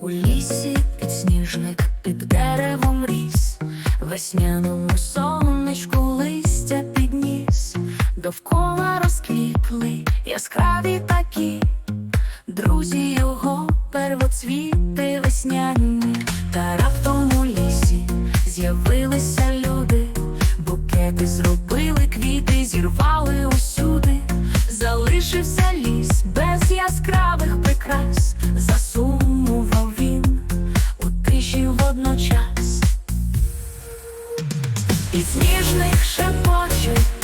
У лісі під сніжник під деревом ріс, весняному сонечку листя підніс, довкола розквітли яскраві такі, друзі його первоцвіти весняні, та раптом у лісі з'явилися люди, букети зробили квіти, зірвали усюди. і сніжних шепочуть.